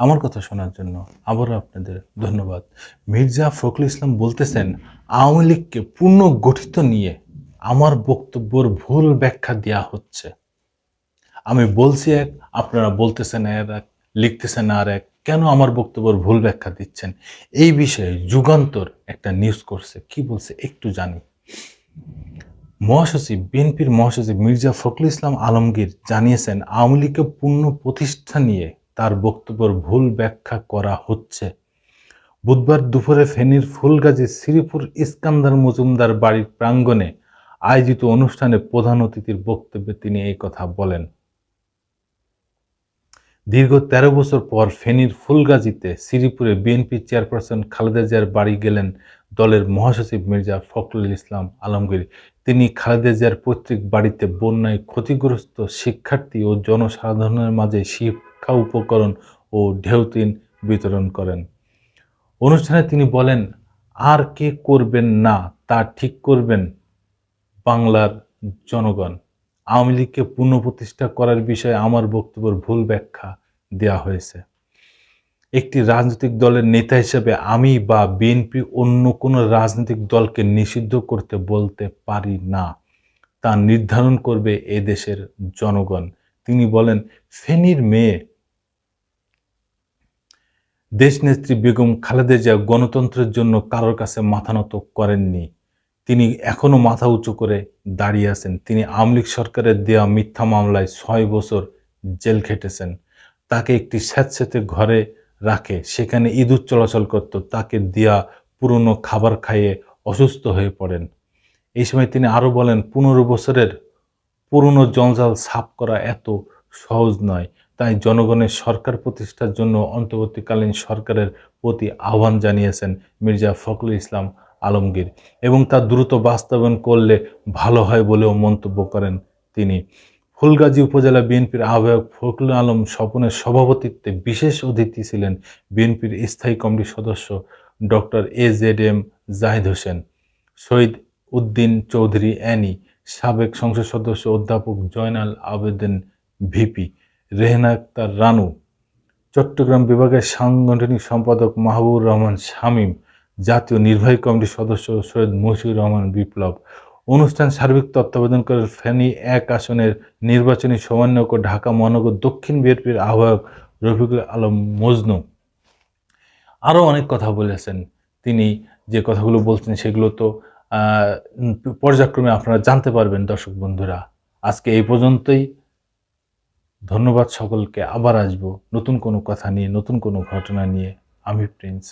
আমার কথা শোনার জন্য আবারও আপনাদের ধন্যবাদ। মির্জা ফখরুল ইসলাম বলতেছেন, আওয়ামী লীগকে পূর্ণ গঠিত নিয়ে আমার বক্তব্যর ভুল ব্যাখ্যা দেওয়া হচ্ছে। আমি বলছি এক, আপনারা বলতেছেন আর এক, লিখতেছেন আর এক, কেন আমার বক্তব্যের ভুল ব্যাখ্যা দিচ্ছেন? এই বিষয়ে যুগান্তর একটা নিউজ করছে। কি বলছে একটু জানি। মহাসচিব, বিএনপির মহাসচিব মির্জা ফখরুল ইসলাম আলমগীর জানিয়েছেন, আওয়ামী লীগকে পূর্ণ প্রতিষ্ঠা নিয়ে তার বক্তব্যের ভুল ব্যাখ্যা করা হচ্ছে। বুধবার দুপুরে ফেনীর ফুলগাজী শ্রীপুর ইস্কান্দার মজুমদার বাড়ির প্রাঙ্গণে আয়োজিত অনুষ্ঠানে প্রধান অতিথির বক্তব্যে তিনি এই কথা বলেন। দীর্ঘ তেরো বছর পর ফেনীর ফুলগাজীতে শ্রীপুরে বিএনপি চেয়ারপারসন খালেদা জিয়ার বাড়ি গেলেন দলের মহাসচিব মির্জা ফখরুল ইসলাম আলমগীর। তিনি খালেদা জিয়ার পৈতৃক বাড়িতে বন্যায় ক্ষতিগ্রস্ত শিক্ষার্থী ও জনসাধারণের মাঝে শিক্ষা, উপকরণ ও ঢেউতিন বিতরণ করেন। অনুষ্ঠানে তিনি বলেন, আর কে করবেন না তা ঠিক করবেন? বাংলার জনগণ, আওয়ামী লীগকে পুনঃপ্রতিষ্ঠা করার বিষয়ে আমার বক্তব্যের ভুল ব্যাখ্যা দেওয়া হয়েছে। একটি রাজনৈতিক দলের নেতা হিসেবে আমি বা বিএনপি অন্য কোনো রাজনৈতিক দলকে নিষিদ্ধ করতে বলতে পারি না। তা নির্ধারণ করবে এ দেশের জনগণ। তিনি বলেন, ফেনীর মেয়ে দেশনেত্রী বেগম খালেদা জিয়া গণতন্ত্রের জন্য কারোর কাছে মাথা নত করেননি। তিনি এখনও মাথা উঁচু করে দাঁড়িয়ে আছেন। তিনি আওয়ামী লীগ সরকারের দেওয়া মিথ্যা মামলায় ছয় বছর জেল খেটেছেন। তাকে একটি স্যাঁতস্যাঁতে ঘরে রাখে। সেখানে ইঁদুর চলাচল করত। তাকে দেওয়া পুরনো খাবার খাইয়ে অসুস্থ হয়ে পড়েন। এই সময় তিনি আরও বলেন, পনেরো বছরের পুরনো জঞ্জাল সাফ করা এত সহজ নয়। তাই জনগণের সরকার প্রতিষ্ঠার জন্য অন্তর্বর্তীকালীন সরকারের প্রতি আহ্বান জানিয়েছেন মির্জা ফখরুল ইসলাম আলমগীর এবং তা দ্রুত বাস্তবায়ন করলে ভালো হয় বলেও মন্তব্য করেন তিনি। ফুলগাজী উপজেলা বিএনপির আহ্বায়ক ফখরুল আলম স্বপনের সভাপতিত্বে বিশেষ অতিথি ছিলেন বিএনপির স্থায়ী কমিটির সদস্য doctor A Z M Zahid Hossain, Shahid Uddin Chowdhury Annie, সাবেক সংসদ সদস্য অধ্যাপক জয়নাল আবেদিন ভিপি রেহনা আক্তার রানু। চট্টগ্রাম বিভাগের সাংগঠনিক সম্পাদক মাহবুবুর রহমান শামীম, জাতীয় নির্বাহী কমিটির সদস্য সৈয়দ মশিউর রহমান বিপ্লব। অনুষ্ঠান সার্বিক তত্ত্বাবধান করে ফেনী এক আসনের নির্বাচনী সমন্বয়ক ঢাকা মহানগর দক্ষিণ বিএনপির আহ্বায়ক রফিকুল আলম মজনু। আরও অনেক কথা বলেছেন তিনি, যে কথাগুলো বলছেন সেগুলো তো পর্যায়ক্রমে আপনারা জানতে পারবেন দর্শক বন্ধুরা। আজকে এই পর্যন্তই। ধন্যবাদ সকলকে। আবার আসব নতুন কোনো কথা নিয়ে নতুন কোনো ঘটনা নিয়ে। আমি প্রিন্স।